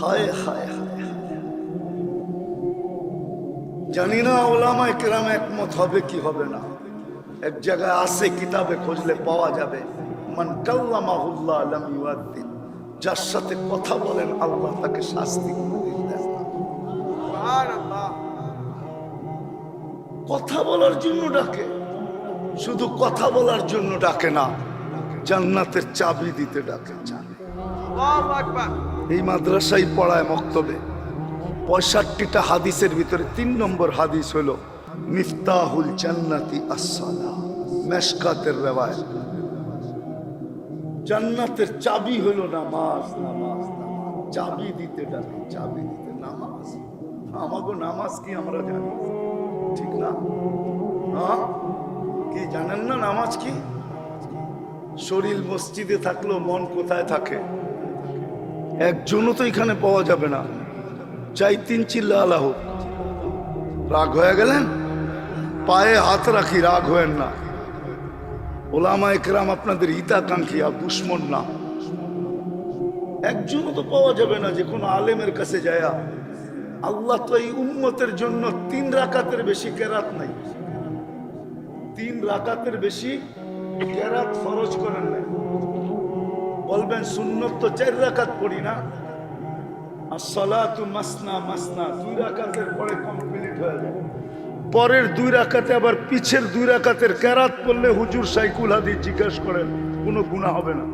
হায় হায় হায় জানি না ওলামায় কেরাম একমত হবে কি হবে না। এক জায়গায় আছে কিতাবে খুঁজলে পাওয়া যাবে। মান কাল্লামাহুল্লাহ আলাম ইউয়াদ্দিন যার সাথে কথা বলেন আল্লাহ তাকে শাস্তি কথা বলার জন্য ডাকে। শুধু কথা বলার জন্য ডাকে না জান্নাতের চাবি দিতে ডাকে। জানে এই মাদ্রাসায় পড়ায় মক্তবে। পঁয়ষট্টিটা হাদিসের ভিতরে তিন নম্বর হাদিস হলো, মিফতাহুল জান্নাতি আসসালা মেশকাতের রেওয়ায় জান্নাতের চাবি হলো নামাজ নামাজ চাবি দিতে ডাকে, চাবি দিতে নামাজ। আমাকে নামাজ কি আমরা জানি? ঠিক না? হ্যাঁ কি জানেন না নামাজ কি? শরীর মসজিদে থাকলেও মন কোথায় থাকে? একজনও তো এখানে পাওয়া যাবে না। চাই তিন চিল্লা আল্লাহ রাগ হয়ে গেলেন? পায়ে হাত রাখি, রাগ হয়েন না। ওলামা একরাম আপনাদের হিতাকাঙ্ক্ষী আর দুশ্মন না। একজনও তো পাওয়া যাবে না যে কোনো আলেমের কাছে যায়া। আল্লাহ তো এই উন্মতের জন্য তিন রাকাতের বেশি কেরাত নাই। তিন রাকাতের বেশি কেরাত ফরজ করেন নাই। বলবেন, সুন্নত তো চার রাকাত পড়ি না। আর সলাতু মাসনা মাসনা, দুই রাকাতের পরে কমপ্লিট হয়ে যায়। পরের দুই রাকাতে আবার পিছের দুই রাকাতের কেরাত করলে হুজুর সাইকুল হাদি জিজ্ঞেস করেন, কোনো গুণা হবে না।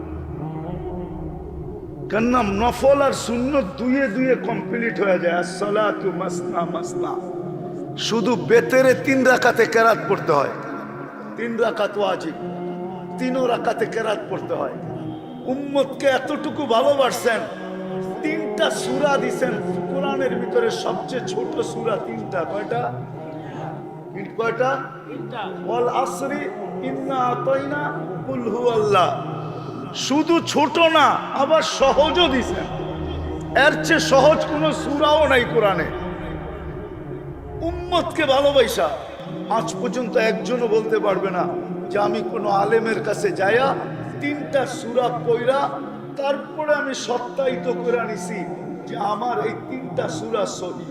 কেননা নফল আর সুন্নত দুয়ে দুয়ে কমপ্লিট হয়ে যায়। আর সলাতু মাসনা মাসনা, শুধু বেতেরে তিন রাকাতে কেরাত পড়তে হয়। তিন রাকাত ওয়াজিব, তিনও রাকাতে কেরাত পড়তে হয়। উম্মতকে এতটুকু ভালোবাসছেন তিনটা সুরা দিছেন কোরআনের ভিতরে সবচেয়ে ছোট সুরা তিনটা কয়টা? কয়টা? অল আসরি ইন্না আতাইনা কুল হু আল্লাহ শুধু ছোট না আবার সহজও দিছেন। এর চেয়ে সহজ কোনো সুরাও নাই কোরআনে। উম্মতকে ভালোবাসা। আজ পর্যন্ত একজনও বলতে পারবে না যে আমি কোনো আলেমের কাছে যাইয়া তিনটা সুরা পইরা তারপরে আমি সত্যায়িত করে নিছি যে আমার এই তিনটা সুরা সহি।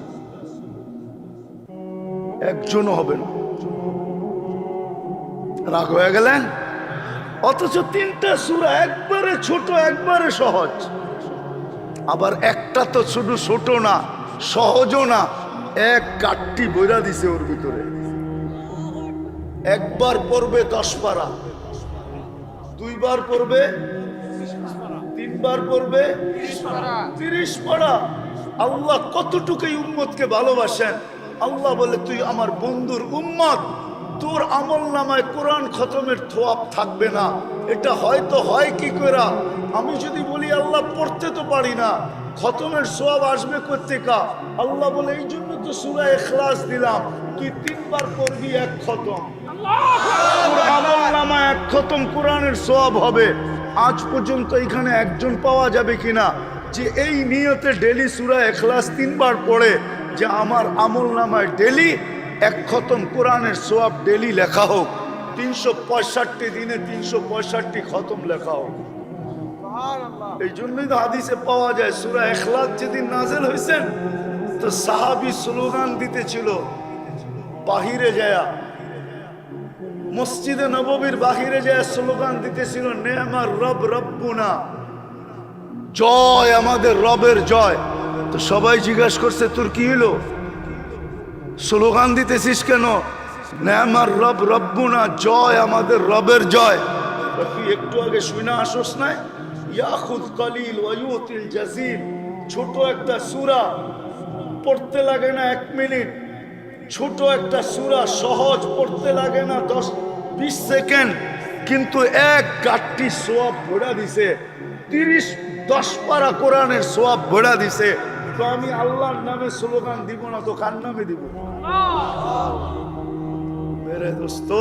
একজনও হবে রাগ হয়ে গেলেন? অথচ তিনটা সুরা একবারে ছোট, একবারে সহজ। আবার একটা তো শুধু ছোট না, সহজও না। এক কাঠটি বইরা দিছে ওর ভিতরে। একবার পড়বে দশ পারা। দুইবার পড়বে, তিনবার পড়বে তিরিশ পারা আল্লাহ কতটুকু উম্মতকে ভালোবাসেন? আল্লাহ বলে, তুই আমার বন্ধুর উম্মত। তোর আমল নামায় কোরআন খতমের থোয়াব থাকবে না। এটা হয়তো হয় কি করা আমি যদি বলি, আল্লাহ, পড়তে তো পারি না। খতমের সোয়াব আসবে কোথেকা আল্লাহ বলে এই জন্য তো সুরা এখলাস দিলাম। তুই তিনবার পড়বি এক খতম। এক খতম কোরআনের সোয়াব হবে। আজ পর্যন্ত এখানে একজন পাওয়া যাবে কিনা যে এই নিয়তে ডেলি সুরা এখলাস তিনবার পড়ে যে আমার আমল নামায় ডেলি এক খতম কোরআনের সোয়াব ডেলি লেখা হোক। তিনশো পঁয়ষট্টি দিনে তিনশো পঁয়ষট্টি খতম লেখা হোক। এই জন্যই তো হাদিসে পাওয়া যায় সুরা এখলাস যেদিন নাজেল হয়েছেন তো সাহাবি স্লোগান দিতেছিল বাহিরে যায়া। মসজিদে নববীর বাহিরে যায় স্লোগান দিতেছিল, নেমার রব রব্বুনা। জয় আমাদের রবের জয়। তো সবাই জিজ্ঞাসা করছে, তোর কি হলো স্লোগান দিতেছিস কেন? নেমার রব রব্বুনা, জয় আমাদের রবের জয়। তুই একটু আগে শুনে আসোস নাই? ইয়াখুদ কলিল ওয়ুতিল জাজিল। ছোট একটা সূরা, পড়তে লাগে না এক মিনিট। ছোট একটা সূরা সহজ পড়তে লাগে না দশ, বিশ সেকেন্ড। কিন্তু এক গাঠটি সোয়াব ভরা দিছে, তিরিশ, দশ পারা কোরআনের সোয়াব ভরা দিছে। তো আমি আল্লাহর নামে স্লোগান দিব না তো কার নামে দিব? মেরে দোস্ত,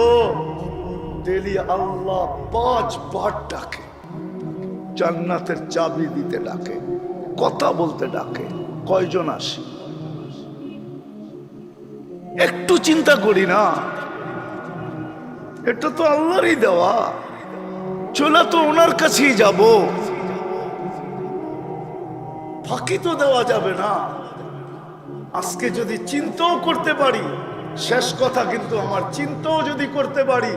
ডেলি আল্লাহ পাঁচ বার ডাকে, জান্নাতের চাবি দিতে ডাকে, কথা বলতে ডাকে। কয়জন আসি? একটু চিন্তা করি না। এটা তো আল্লাহরই দেওয়া। চলে তো ওনার কাছেই যাব। ফাঁকি তো দেওয়া যাবে না। আজকে যদি চিন্তাও করতে পারি, শেষ কথা কিন্তু আমার চিন্তাও যদি করতে পারি,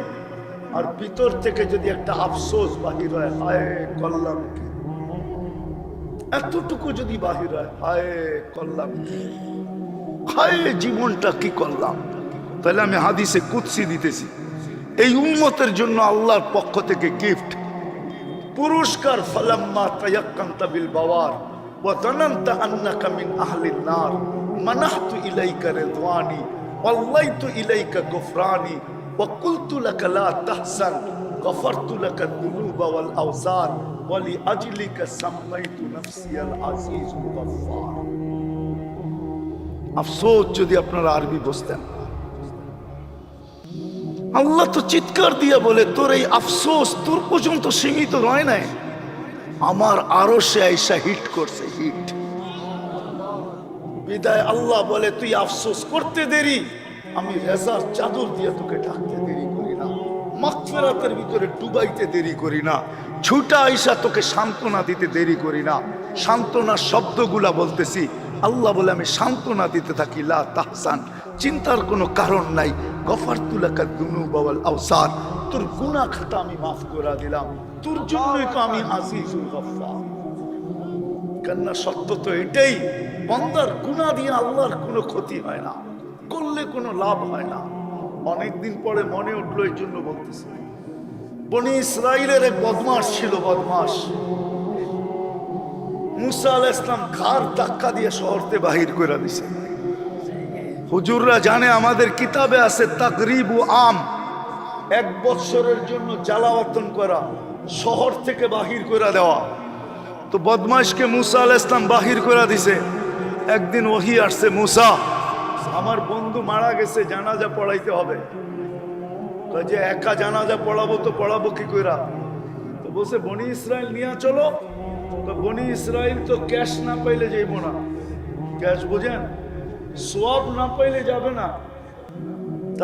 আর ভিতর থেকে যদি একটা আফসোস বাহির হয়, হায় করলাম কি? এতটুকু যদি বাহির হয়, হায় করলাম কি? হায় জীবনটা কি করলাম? তাহলে আমি হাদিসে কুৎসি দিতেছি। এই উন্মতের জন্য আল্লাহর পক্ষ থেকে গিফট পুরস্কার, ফালাম্মা তায়াক্কান্তা বিল বাওয়ার। ওয়া জানান্তা আন্নাকা মিন আহলিন নার। মানাহতু ইলাইকা রিদওয়ানি। ওয়াল্লাইতু ইলাইকা গফরানি। ওয়া কুলতু লাকা লা তাহসান। গফারতু লাকা দুনুবা ওয়াল আওসার ওয়া লি আজলিকা সাম্মাইতু নাফসিয়াল আজিজুল গফফার। আফসোস যদি আপনারা আরবি বুঝতেন। আল্লাহ তো চিৎকার দিয়ে বলে, তোর এই আফসোস তোর পর্যন্ত সীমিত রয় নাই। আমার আরও সে আইসা হিট করছে, হিট। বিদায় আল্লাহ বলে, তুই আফসোস করতে দেরি। আমি রেজার চাদর দিয়ে তোকে ডাকতে দেরি করি না। মাগফিরাতের ভিতরে ডুবাইতে দেরি করি না। ছুটা আইসা তোকে সান্ত্বনা দিতে দেরি করি না। সান্ত্বনার শব্দগুলা বলতেছি আল্লাহ বলে, আমি সান্ত্বনা দিতে থাকি, লা তাহসান। চিন্তার কোনো কারণ নাই। গফার তুলাকা দুনু বাওয়াল আওসার। তোর গুনাহ খাতা আমি মাফ করে দিলাম। তোর জন্যই তো আমি আজিজুল গফফার। কেননা সত্য তো এটাই, বন্দার গুণা দিয়ে আল্লাহর কোনো ক্ষতি হয় না, করলে কোনো লাভ হয় না। অনেকদিন পরে মনে উঠল এই জন্য বলতেছি, বনি ইসরায়েলের এক বদমাস ছিল বদমাস মুসা আল ইসলাম ঘাড় ধাক্কা দিয়ে শহরতে বাহির করে দিছে। হুজুররা জানে আমাদের কিতাবে আছে তাকরিব ও আম। এক বৎসরের জন্য জ্বালাওয়াতন করা, শহর থেকে বাহির করে দেওয়া। তো বদমাইশকে মুসা আল ইসলাম বাহির করে দিছে। একদিন ওহি আসছে, মুসা, আমার বন্ধু মারা গেছে, জানাজা পড়াইতে হবে। যে, একা জানাজা পড়াবো তো পড়াবো কি কইরা? তো বলছে, বনি ইসরায়েল নিয়ে চলো। বনি ইসরায়েল তো ক্যাশ না পাইলে যাইব না। ক্যাশ বুঝেন? সোয়াব না পাইলে যাবে না।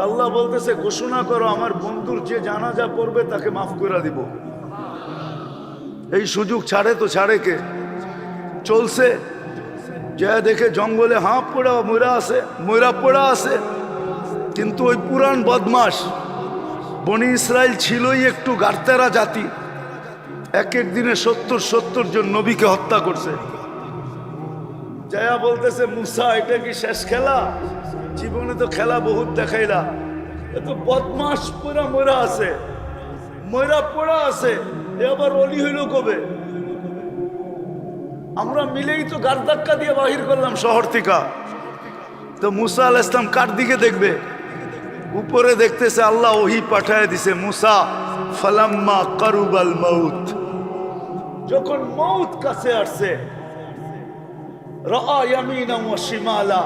আল্লাহ বলতেছে, ঘোষণা করো, আমার বন্ধুর যে জানাজা পড়বে তাকে মাফ করে দিব। এই সুযোগ ছাড়ে তো ছাড়ে কে? চলছে। যা দেখে জঙ্গলে হাঁপ পোড়া, ময়রা আছে, ময়রা পড়া আছে। কিন্তু ওই পুরান বদমাস বনি ইসরায়েল ছিলই একটু গার্তেরা জাতি। এক এক দিনে সত্তর সত্তর জন নবীকে হত্যা করছে। জায়া বলতেছে, মুসা, এটা কি শেষ খেলা? জীবনে তো খেলা বহুত দেখাইলা। এ তো বদমাস পুরা ময়রা আছে। ময়রা পড়া আছে। এ আবার অলি হইল কবে? আমরা মিলেই তো গার ধাক্কা দিয়ে বাহির করলাম শহর থেকে। তো মুসা আল ইসলাম কার দিকে দেখবে? উপরে দেখতেছে, আল্লাহ ওহি পাঠায় দিছে, মুসা। ফালাম্মা কারুবাল মাউত যখন মৌত কাছে আসছে রা ইয়ামিনা ওয়া শিমালা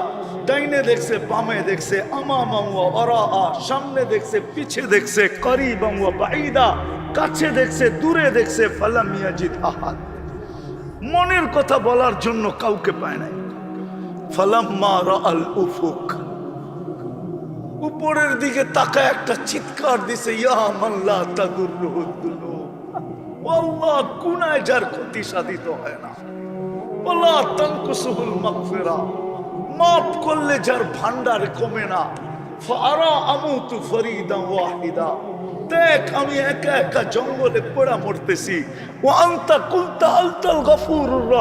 ডাইনে দেখছে বামে দেখছে আমামা ওয়া ওয়ারাআ সামনে দেখছে পিছে দেখছে করিবাম ওয়া বাঈদা কাছে দেখছে দূরে দেখছে ফালাম ইয়াজিদ আহাদ মনের কথা বলার জন্য কাউকে পায় নাই ফালাম্মা রাআল উফুক উপরের দিকে তাকায় একটা চিৎকার দিছে, ইয়া মাল্লা তাদুরুহু দুনুব আল্লাহ, গুনায় যার ক্ষতি সাধিত হয় না। ওলা তানকুসুহুল মাগফিরা। মাফ করলে যার ভান্ডার কমে না। ফারা আমুতু ফরিদা ওয়াহিদা। দেখ, আমি একা একা জঙ্গলে পড়া মরতেছি। ও আন্তা কুলতা আলতাল গফুরুর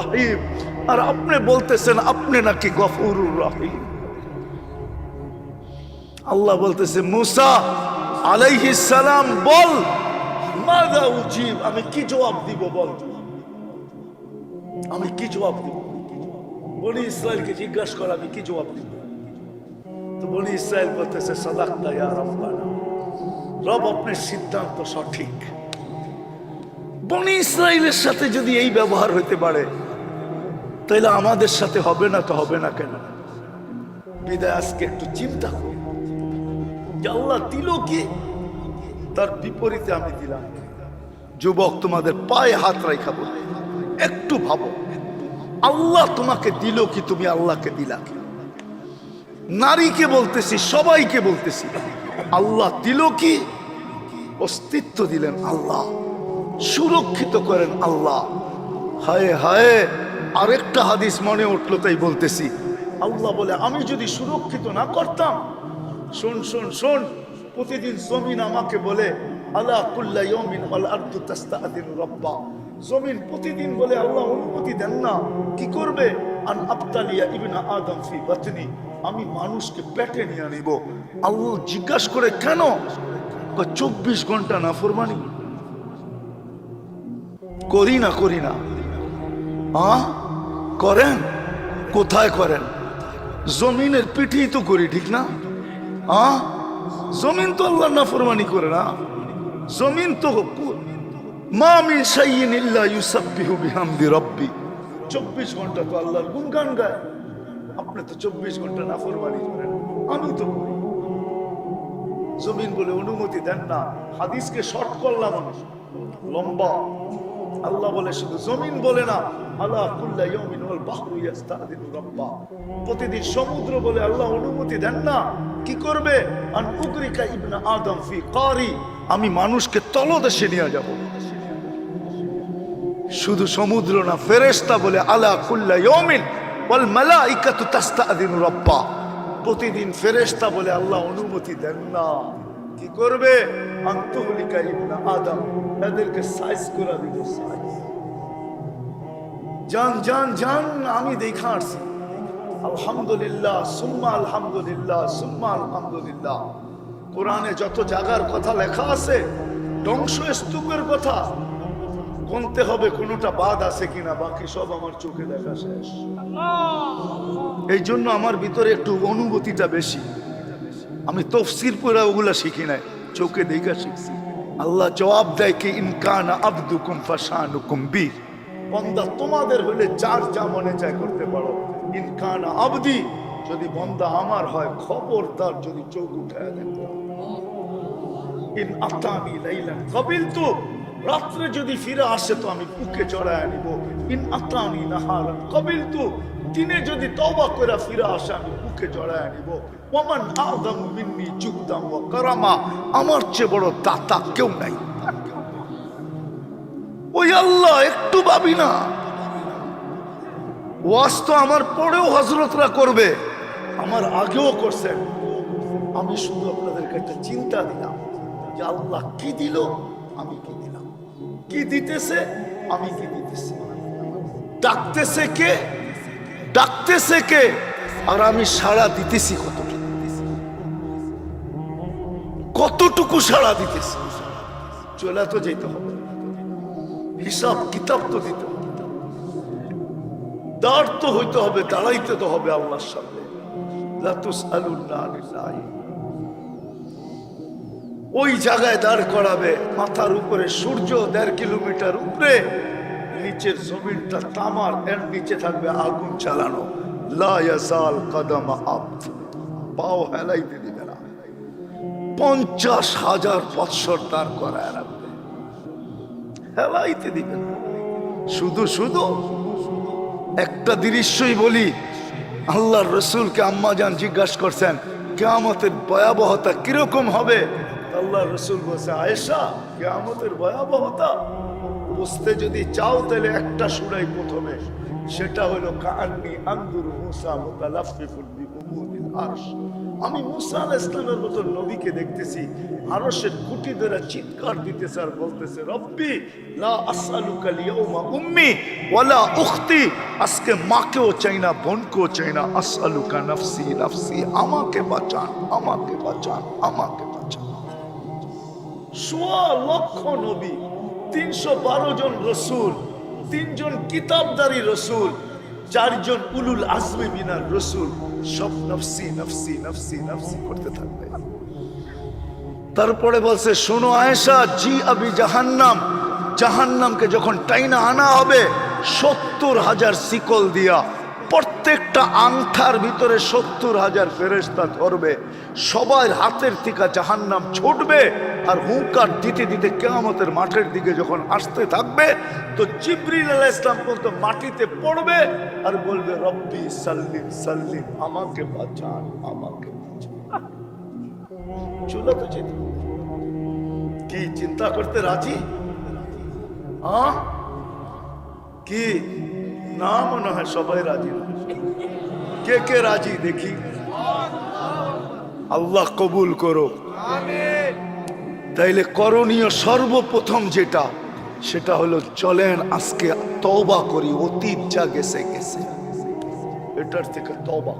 আর আপনি বলতেছেন, আপনি নাকি গফুরুর রহিম। আল্লাহ বলতেছে, মুসা সালাম বল, মাদা উজিব, আমি কি জবাব দিব বল? আমি কি জবাব দিব? বনি ইসরায়েলকে জিজ্ঞাসা কর, আমি কি জবাব দিব? তো বনি ইসরায়েল বলতেছে, সদাক্তা ইয়া রব্বানা। রব আপনার সিদ্ধান্ত সঠিক। বনি ইসরায়েলের সাথে যদি এই ব্যবহার হইতে পারে তাহলে আমাদের সাথে হবে না তো হবে না কেন? বিদায়, আজকে একটু চিন্তা করি। আল্লাহ দিল তার বিপরীতে আমি দিলাম। যুবক, তোমাদের পায়ে হাত রাখা বলে। একটু ভাবো, আল্লাহ তোমাকে দিল কি তুমি আল্লাহকে দিলা কি? নারীকে বলতেছি, সবাইকে বলতেছি, আল্লাহ দিল কি? অস্তিত্ব দিলেন আল্লাহ, সুরক্ষিত করেন আল্লাহ। হায় হায়, আরেকটা হাদিস মনে উঠল তাই বলতেছি। আল্লাহ বলে, আমি যদি সুরক্ষিত না করতাম শোন শোন শোন। প্রতিদিন জমিন আমাকে বলে আল্লাহ কুল্লা ইয়মিন রাব্বা। জমিন প্রতিদিন বলে দেন না। কি করবে? আন ফি আমি মানুষকে পেটে নিয়ে করে, কেন? চব্বিশ ঘণ্টা না ফরমানি করি না করি না। আ করেন? কোথায় করেন? জমিনের পিঠেই তো করি, ঠিক না? আ? জমিন তো আল্লাহ না ফরমানি করে না। জমিন তো কু- মা শাইইন ইল্লা ইউসাব্বিহু বিহামদি রাব্বি। 24 ঘণ্টা তো গায়। আপনি তো 24 ঘণ্টা না করেন। আমি তো জমিন বলে অনুমতি দেন না। হাদিসকে শর্ট করলাম লম্বা। আল্লাহ বলে শুধু জমিন বলে না। আল্লাহ রাব্বা। প্রতিদিন সমুদ্র বলে আল্লাহ অনুমতি দেন না। কি করবে? আন উগরিকা ইবনা আদম ফি কারি আমি মানুষকে তলদেশে নিয়ে যাব। শুধু সমুদ্র না, ফেরেশতা বলে, আলা কুল্লা ইয়াউমিন ওয়াল মালাইকাতু তাস্তাদিনু রাব্বা। প্রতিদিন ফেরেশতা বলে, আল্লাহ অনুমতি দেন না। কি করবে? আন্তহলিকা ইবনা আদম। এদেরকে সাইজ করে দিব। সাইজ জান জান জান আমি দেখা আসছি। আলহামদুলিল্লাহ, সুম্মা আলহামদুলিল্লাহ সুম্মা আলহামদুলিল্লাহ। কোরআনে যত জায়গার কথা লেখা আছে ধ্বংস স্তূপের কথা, গুনতে হবে, কোনোটা বাদ আছে কিনা, বাকি সব আমার চোখে দেখা শেষ। এই জন্য আমার ভিতরে একটু অনুভূতিটা বেশি। আমি তফসির পরে ওগুলা শিখি নাই, চোখে দেখা শিখছি। আল্লাহ জবাব দেয় কি ইনকান আব্দুকুম ফাশানুকুম বি বন্দা, তোমাদের হলে যার যা মনে চায় করতে পারো। ইনকান আবদি যদি বন্দা আমার হয় খবর তার যদি চোখ উঠায় দেখো ইন আতানি লাইলান কবিলতু, রাত্রে যদি ফিরে আসে তো আমি বুকে চড়ায় নিব ইন আতানি নাহারান কবিলতু, দিনে যদি তওবা করে ফিরে আসে আমি বুকে চড়ায় নিব ওমান আদম মিন্নি যুগদাম ওয়া কারামা, আমার চেয়ে বড় দাতা কেউ নাই। ওই আল্লাহ একটু ভাবি না। ওয়াজ তো আমার পরেও হজরতরা করবে। আমার আগেও করছেন। আমি শুধু আপনাদেরকে একটা চিন্তা দিলাম যে আল্লাহ কি দিল, আমি কি দিলাম। কি দিতেছে, আমি কি দিতেছি। ডাকতেছে কে? ডাকতেছে কে? আর আমি সাড়া দিতেছি কতটুকু? কতটুকু সাড়া দিতেছি? চলে তো যেতে হবে। হিসাব কিতাব তো দিতে হবে। দাঁড় তো হইতে হবে, দাঁড়াইতে তো হবে আল্লাহর সামনে। ওই জায়গায় দাঁড় করাবে, মাথার উপরে সূর্য দেড় কিলোমিটার উপরে, নিচের জমিনটা তামার, এর নিচে থাকবে আগুন চালানো। কদম পাও হেলাইতে দিবে না। পঞ্চাশ হাজার বৎসর দাঁড় করায় রাখবে। হেলাইতে দিবে শুধু শুধু একটা দৃশ্যই বলি, আল্লাহর রসুলকে আম্মা যান জিজ্ঞাসা করছেন, কেয়ামতের ভয়াবহতা কীরকম হবে? আল্লাহ রসুল বলছে, আয়েশা, কেয়ামতের ভয়াবহতা? বুঝতে যদি চাও তাহলে একটা সুরাই প্রথমে, সেটা হলো কান্নি আন্দুর মুসা মোতালাফিফুল আরশ। আমি মুসা আলাইহিস ইসলামের মতো নবীকে দেখতেছি, আরশের খুঁটি ধরে চিৎকার দিতেছে আর বলতেছে, রব্বি, লা আসআলুকা লিয়াউমা উম্মি ওয়ালা উখতি। আজকে মাকেও চাই না, বোনকেও চাই না। আসআলুকা নফসি নফসি, আমাকে বাঁচান আমাকে বাঁচান আমাকে বাঁচান। সোয়া লক্ষ নবী, তিনশো বারো জন রসুল, তিনজন কিতাবদারি রসুল চারজন উলুল আজমে বিনার রসুল সব নফসি নফসি নফসি নফসি করতে থাকবে। তারপরে বলছে, শোনো আয়েশা, জি আবি জাহান্নাম। জাহান্নামকে যখন টাইনা আনা হবে, সত্তর হাজার শিকল দিয়া প্রত্যেকটা আংঠার ভিতরে সত্তর হাজার ফেরেস্তা ধরবে। সবার হাতের থেকে জাহান্নাম ছুটবে আর হুঙ্কার দিতে দিতে কেয়ামতের মাঠের দিকে যখন আসতে থাকবে, তো জিবরিল আলাহ ইসলাম পর্যন্ত মাটিতে পড়বে আর বলবে, রব্বি সাল্লিম সাল্লিম আমাকে বাঁচান, আমাকে কি, চিন্তা করতে রাজি? হ্যাঁ? কি? না মনে হয় সবাই রাজি কে কে রাজি দেখি? আল্লাহ কবুল করো তাইলে করণীয় সর্বপ্রথম যেটা, সেটা হলো চলেন আজকে তবা করি, অতীত যা গেছে গেছে। এটার থেকে তবা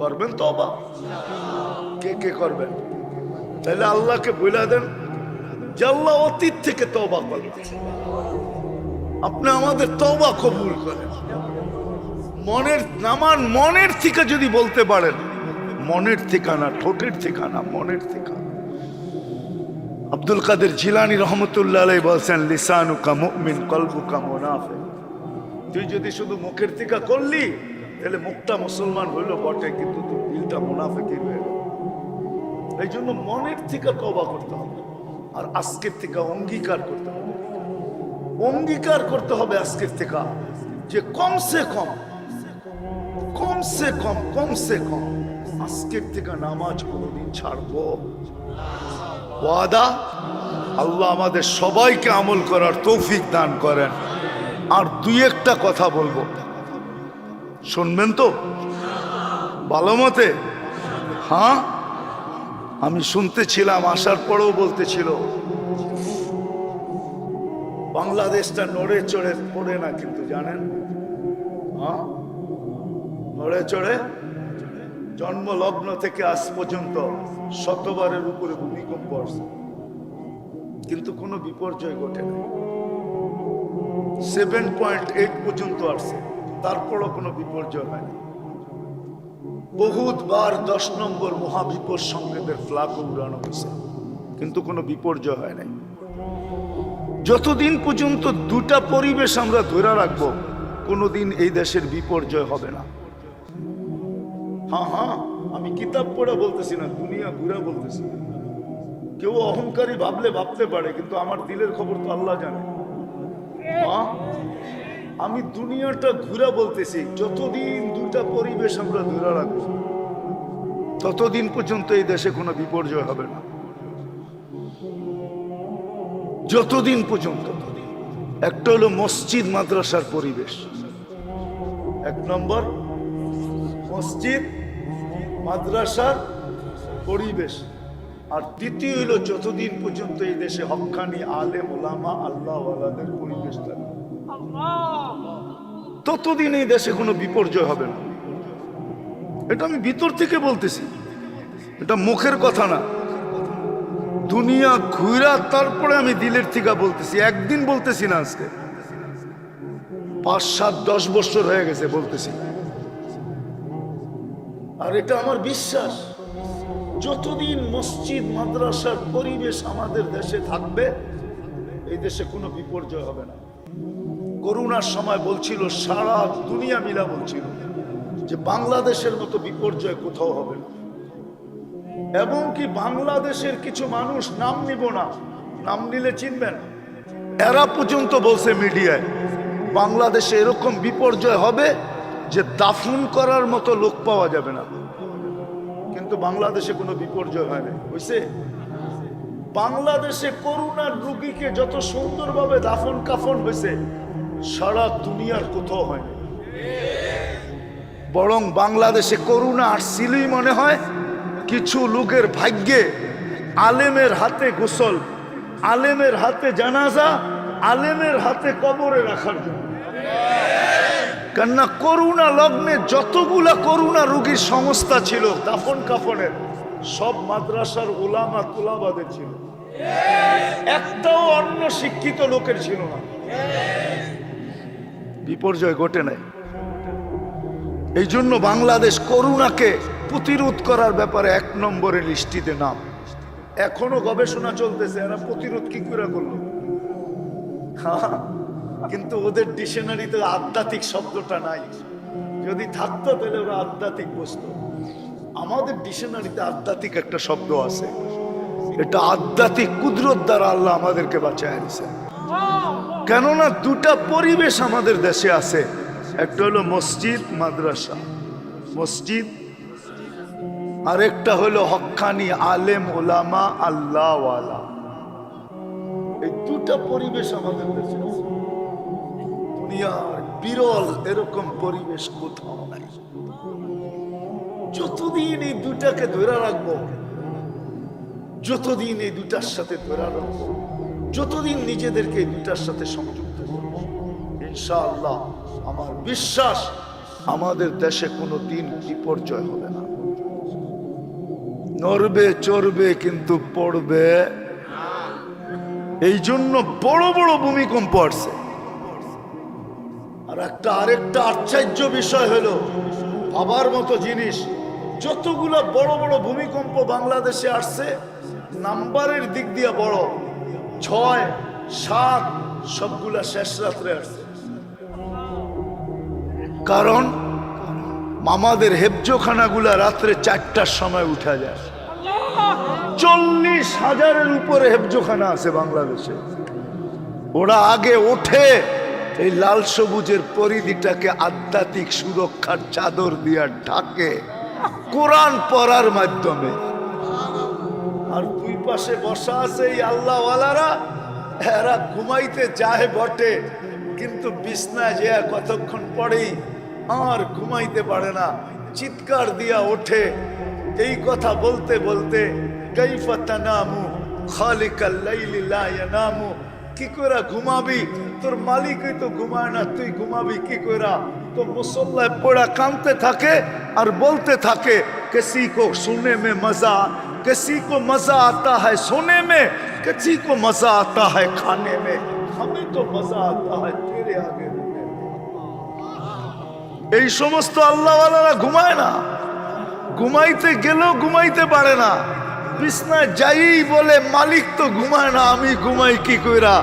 করবেন তবা কে কে করবেন? তাহলে আল্লাহকে বলে দেন যে আল্লাহ অতীত থেকে তবা করেন আপনি আমাদের তবা কবুল করেন। মনের নামান মনের থেকে যদি বলতে পারেন, মনের ঠিকানা, ঠোঁটের ঠিকানা, মনের ঠিকানা। আব্দুল কাদের জিলানি রহমতুল্লাহ আলাই বলছেন লিসানু কা মুমিন কলবু কা মুনাফে তুই যদি শুধু মুখের থেকে করলি, তাহলে মুখটা মুসলমান হইল বটে, কিন্তু তুই দিলটা মুনাফেকি হয়ে এই জন্য মনের থেকে তবা করতে হবে। আর আজকের থেকে অঙ্গীকার করতে হবে। অঙ্গীকার করতে হবে আজকের থেকে। যে কমসে কম কমসে কম কমসে কম আজকের থেকে নামাজ কোনোদিন ছাড়বো। ওয়াদা? আল্লাহ আমাদের সবাইকে আমল করার তৌফিক দান করেন। আর দুই একটা কথা বলব। শুনবেন তো? ভালো মতে? হ্যাঁ? আমি শুনতেছিলাম, আসার পরেও বলতেছিল বাংলাদেশটা নড়ে চড়ে পড়ে না কিন্তু, জানেন? হ্যাঁ নড়ে চড়ে? জন্ম লগ্ন থেকে আজ পর্যন্ত শতবারের উপরে ভূমিকম্প আসছে। কিন্তু কোনো বিপর্যয় ঘটে না সেভেন পয়েন্ট এইট পর্যন্ত আসছে। তারপরও কোনো বিপর্যয় হয়নি বহুতবার দশ নম্বর মহাবিপদ সংকেতের ফ্লাগ উড়ানো হয়েছে। কিন্তু কোনো বিপর্যয় হয় নাই। যতদিন পর্যন্ত দুটা পরিবেশ আমরা ধরে রাখব, কোনোদিন এই দেশের বিপর্যয় হবে না। হ্যাঁ হ্যাঁ আমি কিতাব পড়া বলতেছি না, দুনিয়া ঘুরে বলতেছি। কেউ অহংকারী ভাবলে ভাবতে পারে, কিন্তু আমার দিলের খবর তো আল্লাহ জানে? আমি দুনিয়াটা ঘুরে বলতেছি, যতদিন দুটা পরিবেশ আমরা ধরে রাখব, ততদিন পর্যন্ত এই দেশে কোনো বিপর্যয় হবে না। যতদিন পর্যন্ত। একটা হলো মসজিদ মাদ্রাসার পরিবেশ। এক নম্বর, মসজিদ মাদ্রাসার পরিবেশ। আর দ্বিতীয় হলো যতদিন পর্যন্ত এই দেশে হক্কানি আলে ওলামা, আল্লাহ আলাদের পরিবেশ থাকবে ততদিন এই দেশে কোনো বিপর্যয় হবে না। এটা আমি ভিতর থেকে বলতেছি। এটা মুখের কথা না। দুনিয়া ঘুরা তারপরে আমি দিলের থেকে বলতেছি। একদিন বলতেছি না আজকে। পাঁচ সাত দশ বছর হয়ে গেছে বলতেছি। আর এটা আমার বিশ্বাস। যতদিন মসজিদ, মাদ্রাসার পরিবেশ আমাদের দেশে থাকবে, এই দেশে কোনো বিপর্যয় হবে না। করোনার সময় বলছিল, সারা দুনিয়া মিলা বলছিল যে বাংলাদেশের মতো বিপর্যয় কোথাও হবে না। এবং কি বাংলাদেশের কিছু মানুষ নাম নিব না, নাম নিলে চিনবেন। এরা পর্যন্ত বলছে মিডিয়ায়, বাংলাদেশে এরকম বিপর্যয় হবে যে দাফন করার মতো লোক পাওয়া যাবে না। কিন্তু বাংলাদেশে কোনো বিপর্যয় হয় না। বুঝছে? বাংলাদেশে করোনার রুগীকে যত সুন্দরভাবে দাফন কাফন হয়েছে, সারা দুনিয়ার কোথাও হয়নি বরং বাংলাদেশে করোনা আসছিলই মনে হয় কিছু লোকের ভাগ্যে আলেমের হাতে গোসল, আলেমের হাতে জানাজা, আলেমের হাতে কবরে রাখার জন্য। কেননা করুণা লগ্নে যতগুলা করুণা রুগীর সংস্থা ছিল, দাফন কাফনের, সব মাদ্রাসার ওলামা তুলাবাদের ছিল। একটাও অন্য শিক্ষিত লোকের ছিল না। বিপর্যয় ঘটে নাই। এই জন্য বাংলাদেশ করুণাকে প্রতিরোধ করার ব্যাপারে এক নম্বরে লিস্টিতে নাম। এখনও গবেষণা চলতেছে এরা প্রতিরোধ কি করে করল? হ্যাঁ, কিন্তু ওদের ডিকশনারিতে আধ্যাত্মিক শব্দটা নাই। যদি থাকতো তাহলে ওরা আধ্যাত্মিক বসতো আমাদের ডিকশনারিতে আধ্যাত্মিক একটা শব্দ আছে। এটা আধ্যাত্মিক কুদরত দ্বারা আল্লাহ আমাদেরকে বাঁচায় দিছে কেননা দুটা পরিবেশ আমাদের দেশে আছে। একটা হলো মসজিদ মাদ্রাসা। মসজিদ আরেকটা হলো হক্কানি আলেম ওলামা আল্লাহওয়ালা। এই দুটা পরিবেশ আমাদের দেশে দুনিয়ার বিরল এরকম পরিবেশ কোথাও নাই। যতদিন এই দুটাকে ধরে রাখব, যতদিন এই দুটার সাথে ধরে রাখব, যতদিন নিজেদেরকে এই দুটার সাথে সংযুক্ত করব, ইনশাআল্লাহ আমার বিশ্বাস আমাদের দেশে কোনো দিন বিপর্যয় হবে না। নড়বে, চড়বে, কিন্তু পড়বে এই জন্য বড় বড় ভূমিকম্প আসছে। আর একটা আরেকটা আশ্চর্য বিষয় হলো ভাবার মতো জিনিস, যতগুলো বড় বড় ভূমিকম্প বাংলাদেশে আসছে, নাম্বারের দিক দিয়ে বড়, ছয়, সাত, সবগুলা শেষ রাত্রে আসছে। কারণ, মামাদের হেফজোখানাগুলা রাত্রে চারটার সময় উঠা যায়। চল্লিশ হাজারের উপরে হেফজোখানা আছে বাংলাদেশে। ওরা আগে ওঠে এই লাল সবুজের পরিধিটাকে আধ্যাত্মিক সুরক্ষার চাদর দিয়া ঢাকে কোরআন পড়ার মাধ্যমে। আর দুই পাশে বসা আছে এই আল্লাহওয়ালারা, এরা ঘুমাইতে যায় বটে, কিন্তু বিছনায় যে কতক্ষণ পরেই আর ঘুমাইতে পারে না। চিৎকার দিয়া ওঠে, এই কথা বলতে বলতে কৈফা তানামু খালিকাল লাইলি লা ইয়ানামু কি করে ঘুমাবি তোর মালিকই তো ঘুমায় না তুই ঘুমাবি কি করে তো মুসল্লায় পড়া কানতে থাকে আর বলতে থাকে किसी को सुनने में मजा किसी को मजा आता है सोने में किसी को मजा आता है खाने में हमें तो मजा आता है तेरे आगे रोने में। এই সমস্ত আল্লাহওয়ালারা ঘুমায় না ঘুমাইতে গেলেও ঘুমাইতে পারে না বিছনায় যাই বলে মালিক তো ঘুমায় না আমি ঘুমাই কি কইরা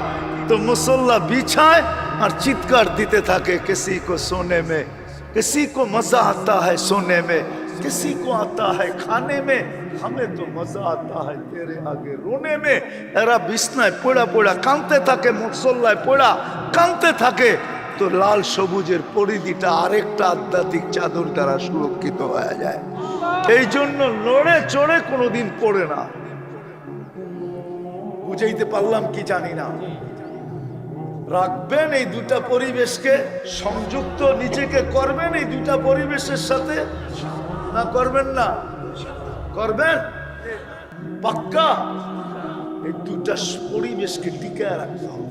তো মুসল্লা বিছায় আর চিৎকার দিতে থাকে किसी को सोने में किसी को मजा आता है सोने में किसी को आता है खाने में हमें तो मजा आता है तेरे आगे रोने में এরা বিছনায় পড়া পড়া কাঁদতে থাকে মুসল্লায় পড়া কাঁদতে থাকে তো লাল সবুজের পরিধিটা আরেকটা আধ্যাত্মিক চাদর দ্বারা সুরক্ষিত হয়ে যায় এই জন্য নড়ে চড়ে কোনোদিন পড়ে না। বুঝাইতে পারলাম কি জানি না। রাখবেন এই দুটা পরিবেশকে, সংযুক্ত নিজেকে করবেন এই দুটা পরিবেশের সাথে। না করবেন না? করবেন? পাক্কা? এই দুটা পরিবেশকে টিকায় রাখতে হবে।